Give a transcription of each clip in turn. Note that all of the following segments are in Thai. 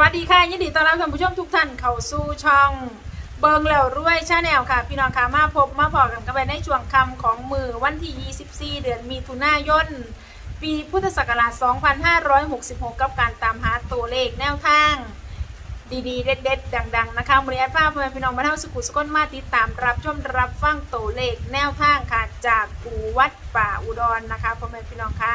วัสดีค่ะ ยินดีต้อนรับท่านผู้ชมทุกท่านเข้าสู่ช่องเบิงแล้วรวยชาแนลค่ะ พี่น้องค่ะมาพบมาบอกกันกันไปในช่วงคำของมือวันที่ 24 เดือนมีถุนายน ปีพุทธศักราช 2566 กับการตามหาตัวเลขแนวทาง ดีๆ เด็ดๆ ดัง ๆ นะคะบริษัทภาพเพื่อพี่น้องมาเท่าสุขุสกลมาติดตามรับชมรับฟังตัวเลขแนวทางค่ะจากปูวัดป่าอุดรนะคะพ่อแม่พี่น้องค่ะ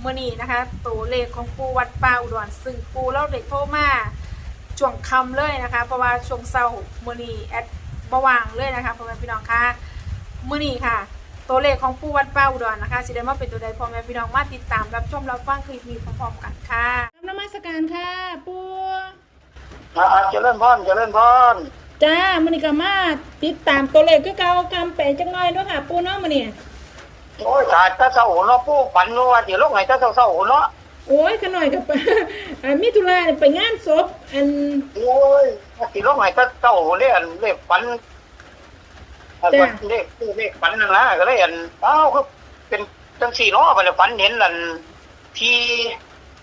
เมื่อนี้นะคะ ตัวเลขของปูวัดป่าอุดรซึ่งปูเล่าเด็กโทรมาช่วงคำเลยนะคะ เพราะว่าช่วงเศร้าเมื่อนี้แอดบว่างเลยนะคะพ่อแม่พี่น้องค่ะเมื่อนี้ค่ะ ตัวเลขของปูวัดป่าอุดรนะคะสิได้มาเป็นตัวใดพ่อแม่พี่น้องมาติดตามรับชมรับฟังคลิปนี้พร้อมๆกันค่ะนมัสการค่ะ ปูอ่าเจริญพรเจริญพรจ้ามันนี่ก็มาติดตามตัวเลขคือเก่าคำแปลจังน้อยเนาะค่ะ ปูเนาะมันนี่ โอ้ยขาดตาเศร้าหัวเนาะผู้ฝันว่าสิลงให้ตาเศร้าเศร้าหัวเนาะโอ้ยขน่อยกับอันมิถุลาเนี่ยไปงานศพอันโอ้ยสิลงให้ตาเศร้าหัวเลยอันเลขฝันอันจ้ะวันเลขเลขฝันนั่นนะก็เลยอันเอ้าคือเป็นจังสี่เนาะไปเลยฝันเห็นอันที่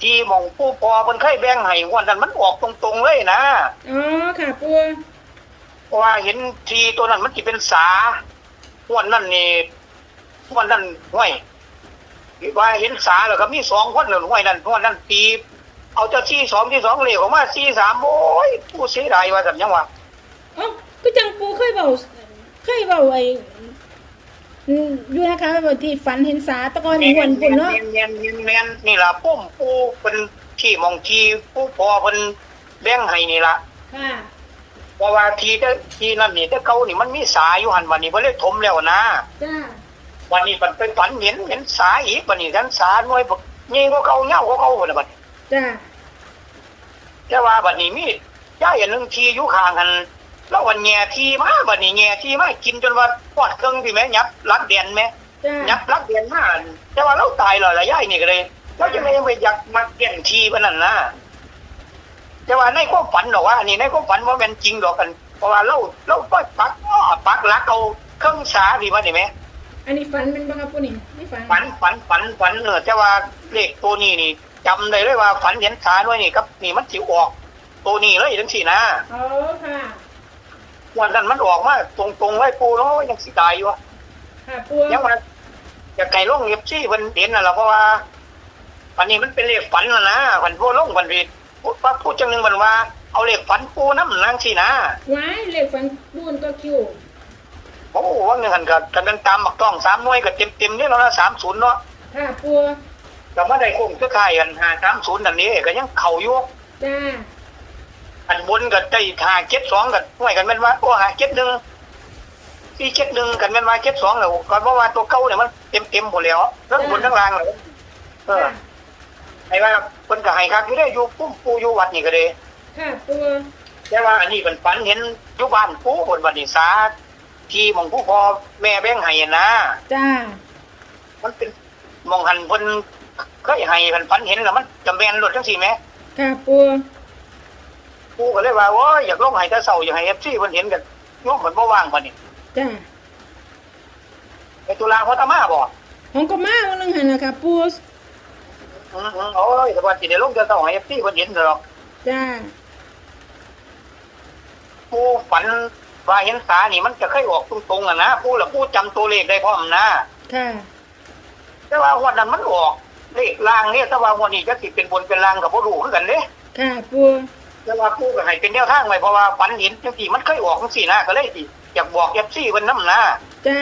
ที่หมองผู้พอเพิ่นเคยแบ่งให้งวันนั้นมันออกตรงๆเลยนะอ๋อค่ะปูเพราะว่าเห็นทีตัวนั้นมันสิเป็นสางวันนั้นนี่ง วันนั้นห้วยว่าเห็นสาแล้วก็มีสองคนเลยห้วยนั้นงวันนั้นตีเอาเจ้าที่สองที่สองเลขออกมาสี่สามโอ้ยผู้เสียดายว่าสัญญังวะอ๋อก็จังปูเคยเบาเคยเบาไอ้อืมอยู่นะคะว่าที่ฝันเห็นสาตะกอนหวนปุ่นเนาะเนียนเนียนเนียนเนียนนี่ล่ะปุ้มปูเป็นที่มองทีผู้พอเป็นแบ่งให้นี่ล่ะค่ะเพราะว่าทีแต่ทีนั่นนี่แต่เก่านี่มันมีสาอยู่หันวันนี้เพิ่นเลยถมแล้วนะจ้า วันนี้มันไปฝันเห็นเห็นสาอีกวันนี้กันสาหน่วยบักยิ่งกว่าเก่าเงากว่าเก่าเลยบัดนี้จ้าแต่ว่าบัดนี้มีย่ายอันหนึงทีอยู่ข้างกันแล้ววันแง่ทีมาบัดนี้แง่ทีมากินจนว่าปอดเครื่องพี่แม่ยับรักเดียนแม่จ้ายับรักเดียนมาแต่ว่าเราตายแล้วละย่ายนี่ก็เลยเราจะไม่ยังไปอยากมาเปลี่ยนทีปานนั้นนะแต่ว่าในความฝันหรอกว่าอันนี้ในความฝันว่าเป็นจริงดอกกัน เพราะว่าเราเราปักปักอ้อปักหลักเอาเครื่องสาพี่ว่านี่ไหม อันนี้ฝันเป็นบ้างครับปูนี่ไม่ฝันฝันฝันฝันฝันเออแต่ว่าเลขตัวนี้นี่จำได้เลยว่าฝันเห็นสาด้วยนี่ครับนี่มันสิออก ตัวนี้เลยจังสี่นะอ๋อค่ะ วันนั้นมันออกมาตรงๆไว้ปูเนาะยังสิตายอยู่อะค่ะปูยังว่าจะไก่ลงเอฟซีเพิ่นเห็นน่ะล่ะเพราะว่าอันนี้มันเป็นเลขฝันน่ะนะฝันโพลงฝันผิดพูดว่าพูดจังหนึงมันว่าเอาเลขฝันปูนำนางสินะไว้เลขฝันปูนก็คิว โอ้ว่าหนึงหันก็กันดันตามบักต้องสามหน่วยก็เต็มๆนี่แล้วนะ30เนาะค่ะปูก็มาได้คงคือค่ายกัน530นั่นนี่ก็ยังเข้าอยู่จ้าอันบนกับได้หาเจ็ดสองกันห่วยกันแม่นว่าโอ้หาเจ็ดหนึ่งที่เจ็ดหนึ่งกันแม่นว่าเจ็ดสองแล้วก่อนเพราะว่าตัวเก่าเนี่ยมันเต็มเต็มหมดแล้วทั้งบนทั้งล่างเลยเออค่ะไอ้ว่าคนก็ให้คักอยู่ได้อยู่ปุ้มปูอยู่วัดนี่ก็เลยค่ะปูแต่ว่าอันนี้เป็นฝันเห็นอยู่บ้านปูบนบัดนิสา ที่หมองผู้พ่อแม่แบ่งให้นะจ้า มันเป็นหมองหันเพิ่นเคยให้เพิ่นฝันเห็นแล้วมันจำเป็นรถจังซี่แหมค่ะปูปูก็เลยว่าโอ้ยอยากลงให้แต่เช้าอยากให้ FC เพิ่นเห็นกันโยมเพิ่นบ่ว่างบัดนี้จ้าไอ้ตุลาเขาตามาบ่ของก็มาวันนึงหันนะคะปูอืมๆโอ้ยแต่ว่าสิได้ลงจะต้องให้พี่เพิ่นเห็นดอกจ้าผู้ฝัน ว่าเห็นสานี่มันจะเคยออกตรงๆอะนะผู้ละผู้จำตัวเลขได้พร้อมนะค่ะแต่ว่าวันนั้นมันออกเลขล่างเนี่ยแต่ว่าวันนี้จะสิเป็นบนเป็นล่างกับบ่รู้คือกันเด้ค่ะปูแต่ว่าผู้ก็ให้เป็นแนวทางไว้เพราะว่าฝันเห็นจังซี่มันเคยออกจังซี่นะก็เลยสิอยากบอก FC เพิ่นนำนะจ้า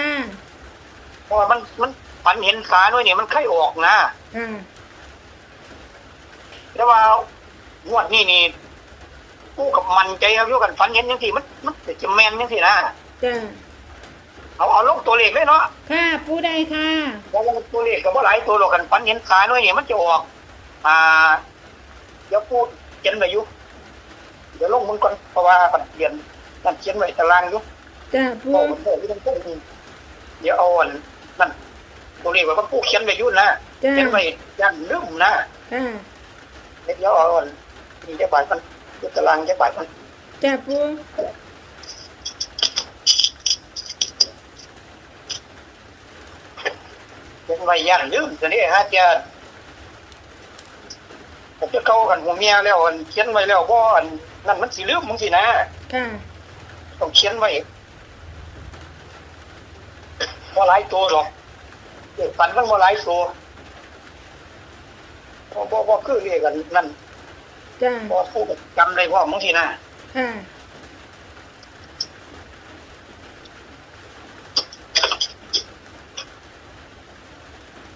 เพราะว่ามันมันฝันเห็นสาด้วยนี่มันเคยออกนะค่ะแต่ว่างวดนี้นี่ ผู้กับมันใจครับอยู่กันฝันเห็นจังซี่มันมันจะแม่นจังซี่นะจ้าเอาเอาลงตัวเลขเลยเนาะค่ะปูได้ค่ะเพราะว่าตัวเลขก็บ่หลายตัวหรอกกันฝันเห็นขาหน่อยนี่มันจะออก อ่าเดี๋ยวพูดเขียนไว้อยู่เดี๋ยวลงมึงก่อนเพราะว่าปันเขียนนั่นเขียนไว้ตารางอยู่จ้าปูเอามันเปิดที่ตรงต้นนี่เดี๋ยวเอาอันนั่นตัวเลขไว้ว่าผู้เขียนไว้อยู่นะจ้าเขียนไว้ยันลืมนะค่ะเดี๋ยวเอาอันนี่จะบาดมัน อยู่ตารางจะบาดมันจ้าปูเขียนไว้ยันลืมตัวนี้ฮะจะผมมันจะเข้ากันหัวเมียแล้วอันเขียนไว้แล้วบ่อันนั่นมันสิลืมมึงสินะค่ะต้องเขียนไว้บ่หลายตัวหรอกเด็กฝันมันบ่หลายตัวบ่บ่บ่คือเรียกกันนั่น จ้าบ่พูดจำได้พ่อมึงสินะค่ะ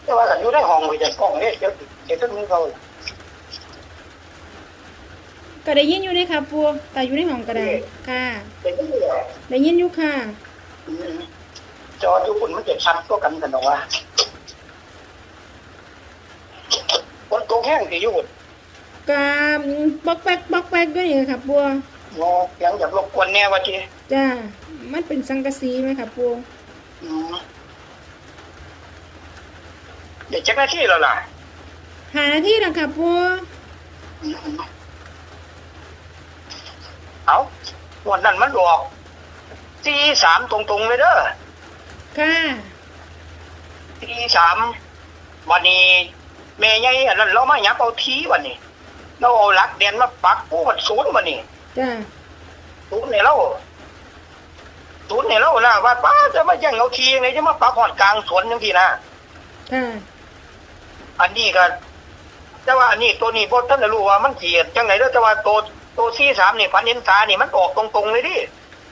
แต่ว่ากันอยู่ในห้องไปจัดกล้องเด้เดี๋ยวเดี๋ยวต้องมึงเขาก็ได้ยินอยู่เลยค่ะปูแต่อยู่ในห้องก็ได้ค่ะ เดี๋ยวนี้แหละได้ยินอยู่ค่ะ อืมจอทุกคนมันจะชัดก็กันกันหรอวะคนตรงแห้งที่อยู่ กาบล็อกแป๊กบล็อกแป๊กด้วยนี่ค่ะปูงอยังอยากรบกวนแน่ว่าจีจ้ามันเป็นสังกะสีไหมค่ะปูอืมเดี๋ยวจักหน้าที่แล้วล่ะหาหน้าที่แล้วค่ะปูอืมเอาวันนั้นมันบอกตีสามตรงๆเลยเด้อค่ะตีสามวันนี้แม่ใหญ่อันนั้นเรามายับเอาทีวันนี้ เราเอาหลักเด่นมาปักผู้มันศูนย์วันนี้จ้าศูนย์เนี่ยเราศูนย์เนี่ยเรานะว่าป้าจะมาแย่งเอาทีไงจะมาปักหอดกลางสวนยังทีนะค่ะอันนี้ก็แต่ว่าอันนี้ตัวนี้พท่านได้รู้ว่ามันเกียดจังไหนแล้วแต่ว่าตัวตัวซีสามนี่พันเห็นตานี่มันออกตรงๆเลยดิ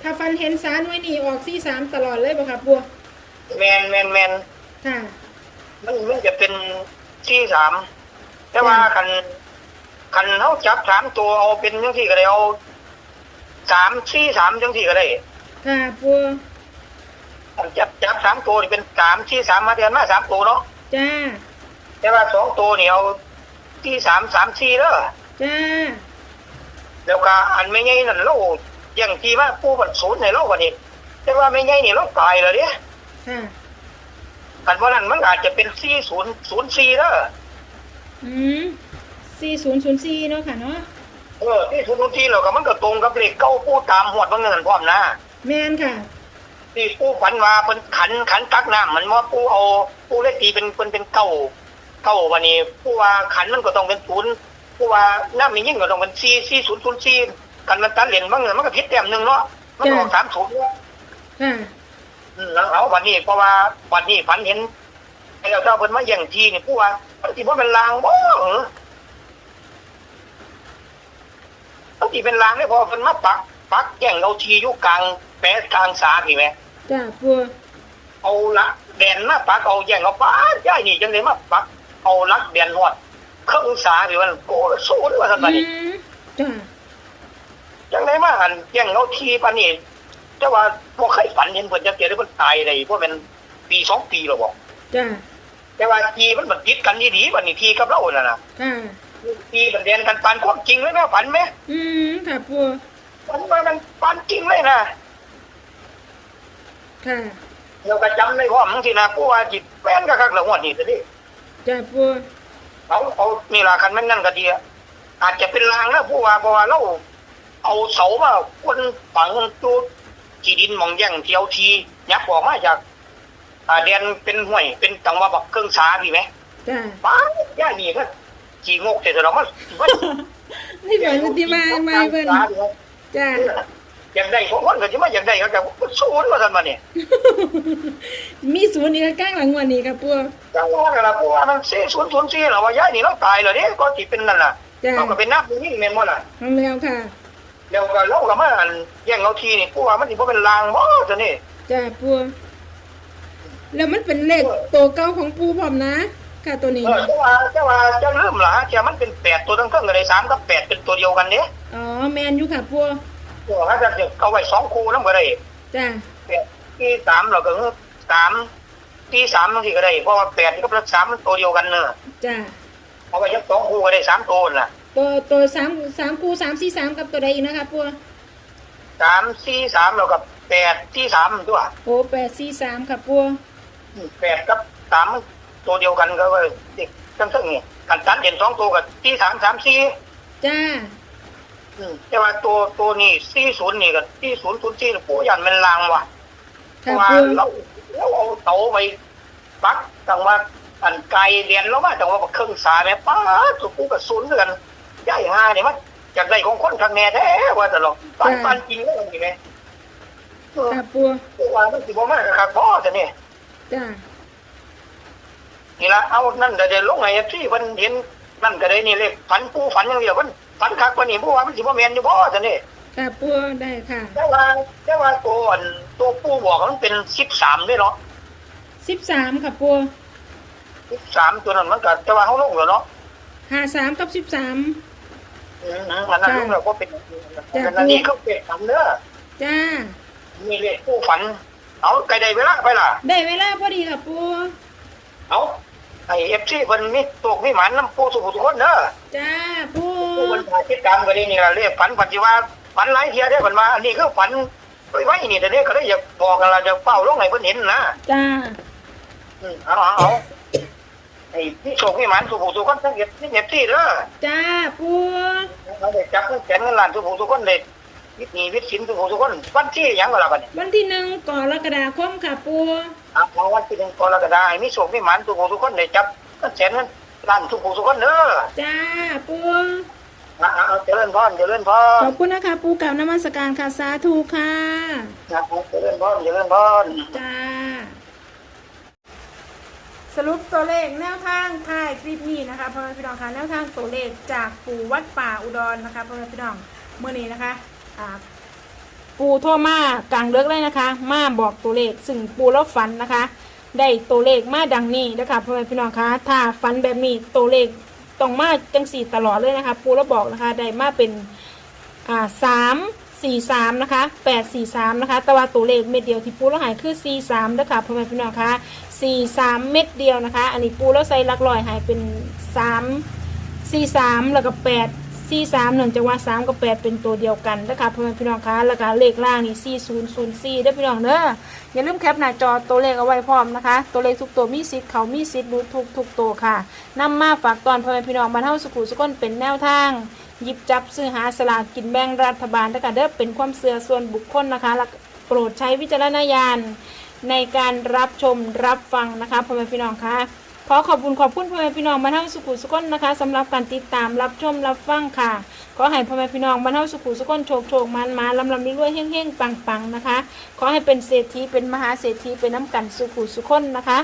ถ้าฟันเห็นสารไว้นี่ออกซี่สามตลอดเลยป่ะค่ะปูแมนแมนแมนค่ะมันมันจะเป็นซีสามแต่ว่าคัน คันเขาจับสามตัวเอาเป็นยังที่ก็ได้เอาสามซีสามยังที่ก็ได้ค่ะปูคันจับจับสามตัวนี่เป็นสามซีสามมาแทนมาสามตัวเนาะจ้าแต่ว่าสองตัวนี่เอาที่สามสามซีเด้อจ้าแล้วก็อันไม่ใหญ่นั่นเราอย่างที่ว่าผู้บันศูนย์ในเราวันนี้แต่ว่าไม่ใหญ่นี่เราตายแล้วเนี่ยค่ะกันว่านั้นมันอาจจะเป็นซีศูนย์ศูนย์ซีเด้ออืม สี่ศูนย์ศูนย์สี่เนาะค่ะเนาะเออที่ศูนย์ศูนย์ซีเราก็มันก็ตรงกับเลขเก้าผู้ตามหวดบางเงินพร้อมนะแมนค่ะที่ผู้ฝันว่าเป็นขันขันตักน้ำมันว่าผู้เอาผู้เลขตีเป็นเป็นเป็นเก้าเก้าวันนี้ผู้ว่าขันมันก็ต้องเป็นศูนย์ผู้ว่าน้ำมียิ่งก็ต้องเป็นซีซีศูนย์ศูนย์ซีกันมันตัดเหรียญบางเงินมันก็ผิดแต้มหนึ่งเนาะมันออกสามศูนย์เนาะค่ะอืมแล้วเอาวันนี้เพราะว่าวันนี้ฝันเห็นไอ้เราเจ้าเพิ่นมาแย่งทีนี่ผู้ว่ามันสิบ่เป็นลางบ่เหรอ มันสิเป็นลางได้พอเพิ่นมาปัก ปักแย่งเอาทีอยู่กลางแปะทางสาพี่แหมจ้าปูเอาละแดนมาปักเอาแย่งเอาป้าดย้ายนี่จังได๋มาปัก เอาลักแดนฮอดเครื่องสาพี่มันโกสู้ว่าซั่นบัดนี้อืมจ้าจังได๋มาหันแย่งเอาทีปานนี้แต่ว่าบ่เคยฝันเห็นเพิ่นจักเทื่อเด้เพิ่นตายได้เพราะมันปีสองปีแล้วบ่จ้าแต่ว่าทีมันมันติดกันดีๆบัดนี้ทีกับเราน่ะนะค่ะทีมันเรียนกันปานความจริงเลยนะฝันไหมอืมค่ะปูฝันว่ามันปานจริงเลยนะค่ะเราก็จำได้ว่ามึงสินะผู้ว่าจิตแม่นก็คักละงวดนี้ซะดิจ้าปูเอาเอานี่ล่ะคันแม่นนั่นก็ดีอะอาจจะเป็นลางนะผู้ว่าเพราะว่าเราเอาเสามาคนฝังตู้ที่ดินหมองแย่งเที่ยวทียับออกมาจากอ่าแดนเป็นห้วยเป็นตังว่าบักเครื่องสาพี่ไหมจ้าป้าย่านี่ก็ จีงกแต่เรามันมันนี่ฝันปฏิมาไม่เพิ่นจ้าอยากได้ของคนก็จะมาอยากได้ก็จะสู้ว่าท่านมาเนี่ยมีศูนย์อีกข้างหลังวันนี้ค่ะปูจังว่ากันละเพราะว่ามันเสียศูนย์ศูนย์สี่เหรอว่าย้ายนี่เราตายแล้วเนี่ยก็ที่เป็นนั่นน่ะจ้าเราก็เป็นนักยิ่งแม่นบ่ล่ะทำแล้วค่ะเดี๋ยวก็เราก็มาอันแย่งเอาทีนี่เพราะว่ามันสิบ่เป็นลางบ่ซะนี่จ้าปูแล้วมันเป็นเลขตัวเก่าของปูพร้อมนะ ค่ะตัวนี้เออแต่ว่าแต่ว่าจะลืมล่ะจะมันเป็นแปดตัวทั้งเครื่องก็ได้สามกับแปดเป็นตัวเดียวกันเด้อ๋อแมนอยู่ค่ะปูโอ้ถ้าจะเอาไว้สองคู่นำก็ได้จ้าแปดที่สามเราก็คือสามที่สามบางทีก็ได้เพราะว่าแปดกับสามมันตัวเดียวกันเนอะจ้าเอาไว้ยักสองคู่ก็ได้สามตัวน่ะตัวตัวสามสามคูสามสี่สามกับตัวใดอีกนะคะปูสามสี่สามแล้วก็แปดที่สามตัวโอ้แปดสี่สามค่ะปูแปดกับสามมัน ตัวเดียวกันก็ว่าเด็กทั้งทั้งนี่กันตัดเด่นสองตัวกับที่สามสามสี่จ้าอืมแต่ว่าตัวตัวนี้สี่ศูนย์นี่กับที่ศูนย์ศูนย์สี่ปู่ยันมันลางว่ะเพค่ะราะว่าปูเราเราเอาเตาไปปักตั้งว่าอันไกลเรียนแล้วว่าแต่ว่าเครื่องสายแม่ป้าดตัวปู่กับศูนย์เดือนย่ายหาเนี่ยมันจากได้ของคนทางแน่แท้ว่าตลอดปันปันจริงแล้วนี่ไหมเออค่ะปูตัวว่ามันสิบ่มากกับพ่อแต่เนี่ย จ้า นี่ละเอานั่นเดี๋ยวลงไอ้ที่มันเห็นนั่นก็ได้นี่เลยฝันปูฝันอย่างเดียวมันฝันคักกว่านี้ผู้ว่ามันสิบ่แม่นอยู่บ่แต่เนี่ยค่ะปูได้ค่ะแต่ว่าแต่ว่าตัวอันตัวปูบอกว่ามันเป็น13ด้วยเนาะสิบสามค่ะปู13ตัวนั้นมันก็แต่ว่าเฮาลงแล้วเนาะหาสามกับสิบสามอืมอันนั้นลงแล้วก็เป็นอันนี้ก็เป็นฝันเด้อจ้านี่เลยปูฝัน เอาไกลได้เวลาไปล่ะ ได้เวลาพอดีค่ะปูเอา ไอ้ FC เพิ่นมีตกมีหมันนํปูสุขทุกคนเด้อจ้าปูผู้บรรดาคิดตามก็ได้นี่ล่ะเรียกฝันปัจจุบันฝันหลายเที่ยได้ฝันมาอันนี้คือฝันไว้ไว้นี่แต่เนี่ยก็ได้อยากบอกกันละจะเฝ้าลงให้เพิ่นเห็นนะ จ้าอืมเอาเอาเอาไอ้ที่โชคนี่มันสุขทุกคนทั้งเก็บนี่เก็บที่เด้อจ้าปูเราได้จับเงินแสนเงินล้านสุขทุกคนเด็ดวิทย์หนี้วิทย์สินสุขทุกคนวันที่หยังก็ล่ะบัดนี้วันที่หนึ่งกรกฎาคมค่ะปู อะเอาวันที่หนึ่งกรกฎาคมมีโชคมีหมันสุขทุกคนได้จับเงินแสนเงินล้านสุขทุกคนเด้อจ้าปูอะเอาเอาเจริญพรเจริญพขรอบคุณนะคะปูกับนมัสการค่ะสาธุค่ะนะเจริญพรเจริญพรจ้าสรุปตัวเลขแนวทางท้ายคลิปนี้นะคะพ่อแม่พี่น้องคะแนวทางตัวเลขจากปู่วัดป่าอุดรนะคะพ่อแม่พี่น้องเมื่อนี้นะคะอ่า ปู่โทรมากลางเลิกเลยนะคะ มาบอกตัวเลขซึ่งปูแล้วฝันนะคะ ได้ตัวเลขมาดังนี้นะคะพ่อแม่พี่น้องคะถ้าฝันแบบนี้ตัวเลขต้องมาจังสี่ตลอดเลยนะคะ ปูแล้วบอกนะคะ ได้มาเป็นอ่าสามสี่สามนะคะแปดสี่สามนะคะ แต่ว่าตัวเลขเม็ดเดียวที่ปูแล้วหายคือสี่สามนะคะพ่อแม่พี่น้องคะสี่สามเม็ดเดียวนะคะ อันนี้ปูแล้วใส่ลักลอยหายเป็นสามสี่สามแล้วก็แปด สี่สามเนื่องจากว่าสามกับแปดเป็นตัวเดียวกันนะคะพ่อแม่พี่น้องคะแล้วก็เลขล่างนี่สี่ศูนย์ศูนย์สี่ได้อพี่น้องเด้ออย่าลืมแคปหน้าจอตัวเลขเอาไว้พร้อมนะคะ ตัวเลขทุกตัวมีสิทธิ์เขามีสิทธิ์รู้ทุกทุกตัวค่ะนำมาฝากตอนพ่อแม่พี่น้องบรรเทาสุขุสุขนเป็นแนวทางหยิบจับซื้อหาสลากกินแบ่งรัฐบาลนะคะเด้อเป็นความเสื่อส่วนบุคคลนะคะและโปรดใช้วิจารณญาณในการรับชมรับฟังนะคะพ่อแม่พี่น้องคะ ขอขอบคุณขอบคุณพ่อแม่พี่น้องบรรเทาสุขุสุขนนะคะสำหรับการติดตามรับชมรับฟังค่ะ ขอให้พ่อแม่พี่น้องบรรเทาสุขุสุขนโชคโชคมันมาลำลำรวยเฮ้งเฮ้งปังปังนะคะ ขอให้เป็นเศรษฐีเป็นมหาเศรษฐีเป็นน้ำกันสุขุสุขนนะคะ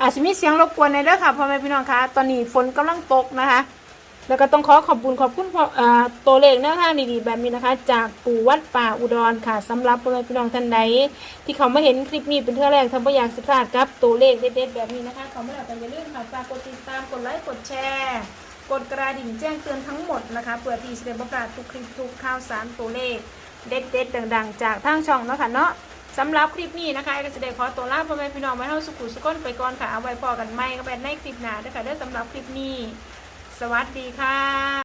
อาจจะมีเสียงรบกวนในเด้อค่ะพ่อแม่พี่น้องคะตอนนี้ฝนกำลังตกนะคะ แล้วก็ต้องขอขอบคุณขอบคุณตัวเลขแนวทางดีๆแบบนี้นะคะ จากปู่วัดป่าอุดรค่ะสำหรับพี่น้องท่านใดที่เขามาเห็นคลิปนี้เป็นเท่าแรกทำให้อยากสิพลาดครับตัวเลขเด็ดๆแบบนี้นะคะเขาไม่อยากจะอย่าลืมค่ะฝากกดติดตามกดไลค์กดแชร์กดกระดิ่งแจ้งเตือนทั้งหมดนะคะเพื่อที่จะได้ประกาศทุกคลิปทุกข่าวสารตัวเลข เด็ดๆดังๆ จากทางช่องเนาะค่ะเนาะสำหรับคลิปนี้นะคะก็จะได้ขอตัวลาพ่อแม่พี่น้องไมาเท่าสุขุสุขนไปก่อนค่ะเอาไว้พอกันไม่ก็แบบในคลิปหน้าด้วยค่ะด้อสำหรับคลิปนี้ สวัสดีค่ะ